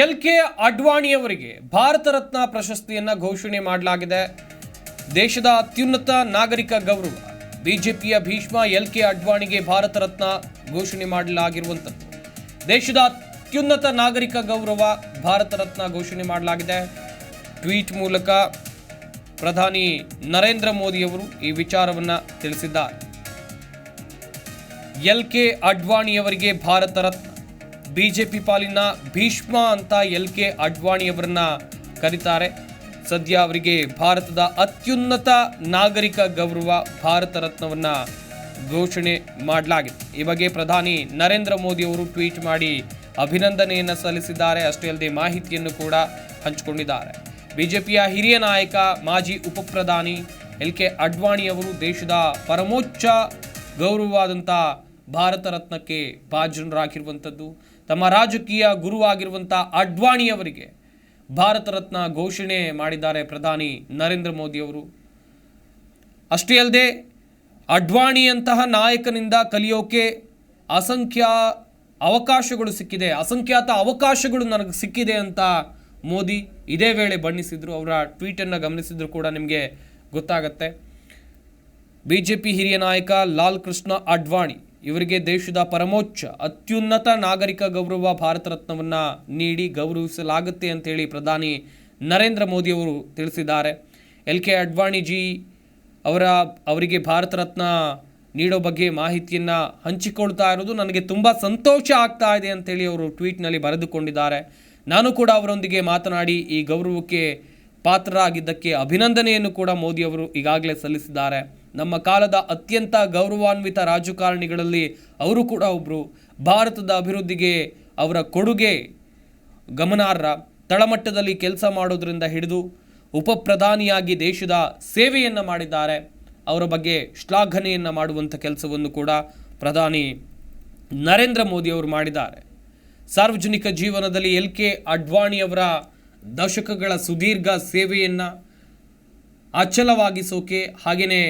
L K ಅಡ್ವಾಣಿಯವರಿಗೆ ಭಾರತ ರತ್ನ ಪ್ರಶಸ್ತಿಯನ್ನ ಘೋಷಣೆ ಮಾಡಲಾಗಿದೆ. ದೇಶದ ಅತ್ಯುನ್ನತ ನಾಗರಿಕ ಗೌರವ, ಬಿಜೆಪಿಯ ಭೀಷ್ಮ ಎಲ್ ಕೆ ಅಡ್ವಾಣಿಗೆ ಭಾರತ ರತ್ನ ಘೋಷಣೆ ಮಾಡಲಾಗಿರುವಂಥದ್ದು. ದೇಶದ ಅತ್ಯುನ್ನತ ನಾಗರಿಕ ಗೌರವ ಭಾರತ ರತ್ನ ಘೋಷಣೆ ಮಾಡಲಾಗಿದೆ. ಟ್ವೀಟ್ ಮೂಲಕ ಪ್ರಧಾನಿ ನರೇಂದ್ರ ಮೋದಿಯವರು ಈ ವಿಚಾರವನ್ನ ತಿಳಿಸಿದ್ದಾರೆ. ಎಲ್ ಕೆ ಅಡ್ವಾಣಿಯವರಿಗೆ ಭಾರತ ರತ್ನ ಬಿಜೆಪಿ ಪಾಲಿನ ಭೀಷ್ಮ ಅಂತ ಎಲ್ ಕೆ ಅಡ್ವಾಣಿಯವರನ್ನ ಕರೀತಾರೆ. ಸದ್ಯ ಅವರಿಗೆ ಭಾರತದ ಅತ್ಯುನ್ನತ ನಾಗರಿಕ ಗೌರವ ಭಾರತ ರತ್ನವನ್ನ ಘೋಷಣೆ ಮಾಡಲಾಗಿದೆ. ಈ ಬಗ್ಗೆ ಪ್ರಧಾನಿ ನರೇಂದ್ರ ಮೋದಿ ಅವರು ಟ್ವೀಟ್ ಮಾಡಿ ಅಭಿನಂದನೆಯನ್ನು ಸಲ್ಲಿಸಿದ್ದಾರೆ. ಅಷ್ಟೇ ಅಲ್ಲದೆ ಮಾಹಿತಿಯನ್ನು ಕೂಡ ಹಂಚಿಕೊಂಡಿದ್ದಾರೆ. ಬಿಜೆಪಿಯ ಹಿರಿಯ ನಾಯಕ, ಮಾಜಿ ಉಪಪ್ರಧಾನಿ ಎಲ್ ಕೆ ಅಡ್ವಾಣಿ ಅವರು ದೇಶದ ಪರಮೋಚ್ಚ ಗೌರವವಾದಂಥ ಭಾರತ ರತ್ನಕ್ಕೆ ಭಾಜನರಾಗಿರುವಂಥದ್ದು ತಮ್ಮ ರಾಜಕೀಯ ಗುರುವಾಗಿರುವಂಥ ಅಡ್ವಾಣಿಯವರಿಗೆ ಭಾರತ ರತ್ನ ಘೋಷಣೆ ಮಾಡಿದ್ದಾರೆ ಪ್ರಧಾನಿ ನರೇಂದ್ರ ಮೋದಿ ಅವರು. ಅಷ್ಟೇ ಅಲ್ಲದೆ ಅಡ್ವಾಣಿಯಂತಹ ನಾಯಕನಿಂದ ಕಲಿಯೋಕೆ ಅಸಂಖ್ಯ ಅವಕಾಶಗಳು ಸಿಕ್ಕಿದೆ. ಅಸಂಖ್ಯಾತ ಅವಕಾಶಗಳು ನನಗೆ ಸಿಕ್ಕಿದೆ ಅಂತ ಮೋದಿ ಇದೇ ವೇಳೆ ಬಣ್ಣಿಸಿದ್ರು. ಅವರ ಟ್ವೀಟನ್ನು ಗಮನಿಸಿದ್ರು ಕೂಡ ನಿಮಗೆ ಗೊತ್ತಾಗತ್ತೆ. ಪಿ ಹಿರಿಯ ನಾಯಕ ಲಾಲ್ ಕೃಷ್ಣ ಅಡ್ವಾಣಿ ಇವರಿಗೆ ದೇಶದ ಪರಮೋಚ್ಚ, ಅತ್ಯುನ್ನತ ನಾಗರಿಕ ಗೌರವ ಭಾರತ ರತ್ನವನ್ನು ನೀಡಿ ಗೌರವಿಸಲಾಗುತ್ತೆ ಅಂತೇಳಿ ಪ್ರಧಾನಿ ನರೇಂದ್ರ ಮೋದಿ ಅವರು ತಿಳಿಸಿದ್ದಾರೆ. ಎಲ್ ಕೆ ಅಡ್ವಾಣಿಜಿ ಅವರ, ಅವರಿಗೆ ಭಾರತ ರತ್ನ ನೀಡೋ ಬಗ್ಗೆ ಮಾಹಿತಿಯನ್ನು ಹಂಚಿಕೊಳ್ತಾ ಇರೋದು ನನಗೆ ತುಂಬ ಸಂತೋಷ ಆಗ್ತಾ ಇದೆ ಅಂತೇಳಿ ಅವರು ಟ್ವೀಟ್ನಲ್ಲಿ ಬರೆದುಕೊಂಡಿದ್ದಾರೆ. ನಾನು ಕೂಡ ಅವರೊಂದಿಗೆ ಮಾತನಾಡಿ ಈ ಗೌರವಕ್ಕೆ ಪಾತ್ರರಾಗಿದ್ದಕ್ಕೆ ಅಭಿನಂದನೆಯನ್ನು ಕೂಡ ಮೋದಿಯವರು ಈಗಾಗಲೇ ಸಲ್ಲಿಸಿದ್ದಾರೆ. ನಮ್ಮ ಕಾಲದ ಅತ್ಯಂತ ಗೌರವಾನ್ವಿತ ರಾಜಕಾರಣಿಗಳಲ್ಲಿ ಅವರು ಕೂಡ ಒಬ್ಬರು ಭಾರತದ ಅಭಿವೃದ್ಧಿಗೆ ಅವರ ಕೊಡುಗೆ ಗಮನಾರ್ಹ. ತಳಮಟ್ಟದಲ್ಲಿ ಕೆಲಸ ಮಾಡೋದರಿಂದ ಹಿಡಿದು ಉಪಪ್ರಧಾನಿಯಾಗಿ ದೇಶದ ಸೇವೆಯನ್ನು ಮಾಡಿದ್ದಾರೆ. ಅವರ ಬಗ್ಗೆ ಶ್ಲಾಘನೆಯನ್ನು ಮಾಡುವಂಥ ಕೆಲಸವನ್ನು ಕೂಡ ಪ್ರಧಾನಿ ನರೇಂದ್ರ ಮೋದಿ ಅವರು ಮಾಡಿದ್ದಾರೆ. ಸಾರ್ವಜನಿಕ ಜೀವನದಲ್ಲಿ ಎಲ್ ಕೆ ಅಡ್ವಾಣಿಯವರ ದಶಕಗಳ ಸುದೀರ್ಘ ಸೇವೆಯನ್ನು ಅಚಲವಾಗಿಸೋಕೆ ಹಾಗೆಯೇ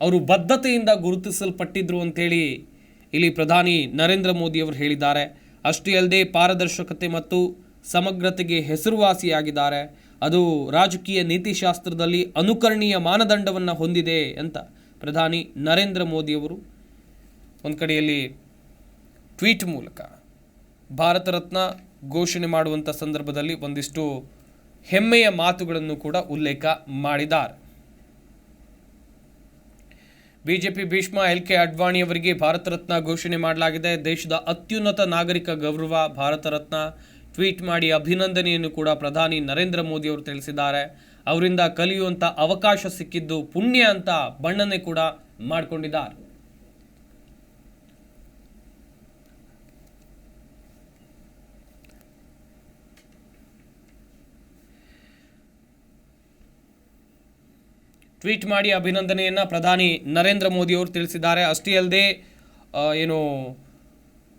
ಅವರು ಬದ್ಧತೆಯಿಂದ ಗುರುತಿಸಲ್ಪಟ್ಟಿದ್ರು ಅಂತೇಳಿ ಇಲ್ಲಿ ಪ್ರಧಾನಿ ನರೇಂದ್ರ ಮೋದಿಯವರು ಹೇಳಿದ್ದಾರೆ. ಅಷ್ಟೇ ಅಲ್ಲದೆ ಪಾರದರ್ಶಕತೆ ಮತ್ತು ಸಮಗ್ರತೆಗೆ ಹೆಸರುವಾಸಿಯಾಗಿದ್ದಾರೆ. ಅದು ರಾಜಕೀಯ ನೀತಿಶಾಸ್ತ್ರದಲ್ಲಿ ಅನುಕರಣೀಯ ಮಾನದಂಡವನ್ನು ಹೊಂದಿದೆ ಅಂತ ಪ್ರಧಾನಿ ನರೇಂದ್ರ ಮೋದಿಯವರು ಒಂದು ಕಡೆಯಲ್ಲಿ ಟ್ವೀಟ್ ಮೂಲಕ ಭಾರತ ರತ್ನ ಘೋಷಣೆ ಮಾಡುವಂಥ ಸಂದರ್ಭದಲ್ಲಿ ಒಂದಿಷ್ಟು ಹೆಮ್ಮೆಯ ಮಾತುಗಳನ್ನು ಕೂಡ ಉಲ್ಲೇಖ ಮಾಡಿದ್ದಾರೆ. BJP Bhishma L K Advani ಅವರಿಗೆ ಭಾರತ ರತ್ನ ಘೋಷಣೆ ಮಾಡಲಾಗಿದೆ. ದೇಶದ ಅತ್ಯುನ್ನತ ನಾಗರಿಕ ಗೌರವ, ಭಾರತ ರತ್ನ. ಟ್ವೀಟ್ ಮಾಡಿ ಅಭಿನಂದನೆಯನ್ನು ಕೂಡ ಪ್ರಧಾನಿ ನರೇಂದ್ರ ಮೋದಿ ಅವರು ತಿಳಿಸಿದ್ದಾರೆ. ಅವರಿಂದ ಕಲಿಯುವಂಥ ಅವಕಾಶ ಸಿಕ್ಕಿದ್ದು ಪುಣ್ಯ ಅಂತ ಬಣ್ಣನೆ ಕೂಡ ಮಾಡಿಕೊಂಡಿದ್ದಾರೆ. ಟ್ವೀಟ್ ಮಾಡಿ ಅಭಿನಂದನೆಯನ್ನು ಪ್ರಧಾನಿ ನರೇಂದ್ರ ಮೋದಿ ಅವರು ತಿಳಿಸಿದ್ದಾರೆ. ಅಷ್ಟೇ ಅಲ್ಲದೆ ಏನು,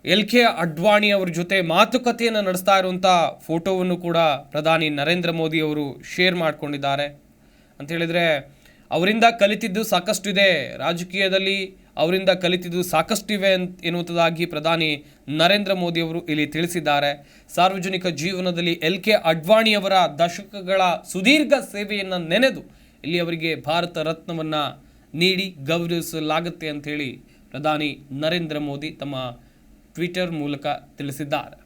ಎಲ್ ಕೆ ಅಡ್ವಾಣಿ ಅವ್ರ ಜೊತೆ ಮಾತುಕತೆಯನ್ನು ನಡೆಸ್ತಾ ಇರುವಂಥ ಫೋಟೋವನ್ನು ಕೂಡ ಪ್ರಧಾನಿ ನರೇಂದ್ರ ಮೋದಿ ಅವರು ಶೇರ್ ಮಾಡಿಕೊಂಡಿದ್ದಾರೆ. ಅಂತ ಹೇಳಿದರೆ, ಅವರಿಂದ ಕಲಿತಿದ್ದು ಸಾಕಷ್ಟು ಇದೆ ರಾಜಕೀಯದಲ್ಲಿ ಅವರಿಂದ ಕಲಿತಿದ್ದು ಸಾಕಷ್ಟಿವೆ ಅಂತ ಎನ್ನುವುದಾಗಿ ಪ್ರಧಾನಿ ನರೇಂದ್ರ ಮೋದಿ ಅವರು ಇಲ್ಲಿ ತಿಳಿಸಿದ್ದಾರೆ. ಸಾರ್ವಜನಿಕ ಜೀವನದಲ್ಲಿ ಎಲ್ ಕೆ ಅಡ್ವಾಣಿಯವರ ದಶಕಗಳ ಸುದೀರ್ಘ ಸೇವೆಯನ್ನು ನೆನೆದು ಇಲ್ಲಿ ಅವರಿಗೆ ಭಾರತ ರತ್ನವನ್ನು ನೀಡಿ ಗೌರವಿಸಲಾಗುತ್ತೆ ಅಂಥೇಳಿ ಪ್ರಧಾನಿ ನರೇಂದ್ರ ಮೋದಿ ತಮ್ಮ ಟ್ವಿಟರ್ ಮೂಲಕ ತಿಳಿಸಿದ್ದಾರೆ.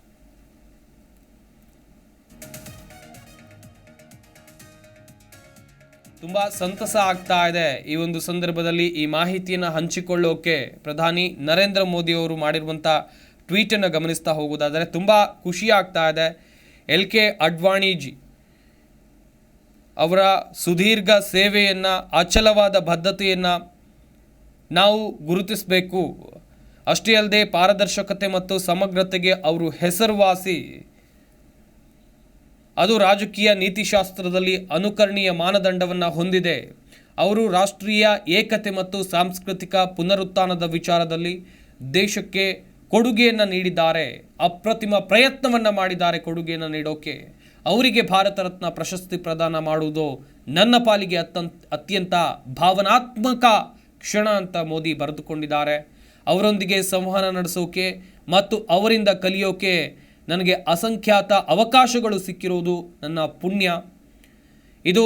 ತುಂಬ ಸಂತಸ ಆಗ್ತಾ ಇದೆ ಈ ಒಂದು ಸಂದರ್ಭದಲ್ಲಿ ಈ ಮಾಹಿತಿಯನ್ನು ಹಂಚಿಕೊಳ್ಳೋಕೆ ಪ್ರಧಾನಿ ನರೇಂದ್ರ ಮೋದಿ ಅವರು ಮಾಡಿರುವಂಥ ಟ್ವೀಟನ್ನು ಗಮನಿಸ್ತಾ ಹೋಗೋದಾದರೆ ತುಂಬ ಖುಷಿ ಆಗ್ತಾ ಇದೆ. ಎಲ್ ಕೆ ಅಡ್ವಾಣಿಜಿ ಅವರ ಸುದೀರ್ಘ ಸೇವೆಯನ್ನು, ಅಚಲವಾದ ಬದ್ಧತೆಯನ್ನು ನಾವು ಗುರುತಿಸಬೇಕು. ಅಷ್ಟೇ ಅಲ್ಲದೆ ಪಾರದರ್ಶಕತೆ ಮತ್ತು ಸಮಗ್ರತೆಗೆ ಅವರು ಹೆಸರುವಾಸಿ. ಅದು ರಾಜಕೀಯ ನೀತಿಶಾಸ್ತ್ರದಲ್ಲಿ ಅನುಕರಣೀಯ ಮಾನದಂಡವನ್ನು ಹೊಂದಿದೆ. ಅವರು ರಾಷ್ಟ್ರೀಯ ಏಕತೆ ಮತ್ತು ಸಾಂಸ್ಕೃತಿಕ ಪುನರುತ್ಥಾನದ ವಿಚಾರದಲ್ಲಿ ದೇಶಕ್ಕೆ ಕೊಡುಗೆಯನ್ನು ನೀಡಿದ್ದಾರೆ. ಅಪ್ರತಿಮ ಪ್ರಯತ್ನವನ್ನು ಮಾಡಿದ್ದಾರೆ ಕೊಡುಗೆಯನ್ನು ನೀಡೋಕೆ. ಅವರಿಗೆ ಭಾರತ ರತ್ನ ಪ್ರಶಸ್ತಿ ಪ್ರದಾನ ಮಾಡುವುದು ನನ್ನ ಪಾಲಿಗೆ ಅತ್ಯಂತ ಅತ್ಯಂತ ಭಾವನಾತ್ಮಕ ಕ್ಷಣ ಅಂತ ಮೋದಿ ಬರೆದುಕೊಂಡಿದ್ದಾರೆ. ಅವರೊಂದಿಗೆ ಸಂವಹನ ನಡೆಸೋಕೆ ಮತ್ತು ಅವರಿಂದ ಕಲಿಯೋಕೆ ನನಗೆ ಅಸಂಖ್ಯಾತ ಅವಕಾಶಗಳು ಸಿಕ್ಕಿರುವುದು ನನ್ನ ಪುಣ್ಯ. ಇದು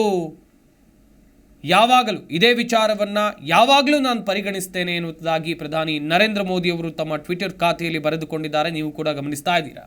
ಯಾವಾಗಲೂ, ಇದೇ ವಿಚಾರವನ್ನು ಯಾವಾಗಲೂ ನಾನು ಪರಿಗಣಿಸ್ತೇನೆ ಎನ್ನುವುದಾಗಿ ಪ್ರಧಾನಿ ನರೇಂದ್ರ ಮೋದಿ ಅವರು ತಮ್ಮ ಟ್ವಿಟರ್ ಖಾತೆಯಲ್ಲಿ ಬರೆದುಕೊಂಡಿದ್ದಾರೆ. ನೀವು ಕೂಡ ಗಮನಿಸ್ತಾ ಇದ್ದೀರಾ?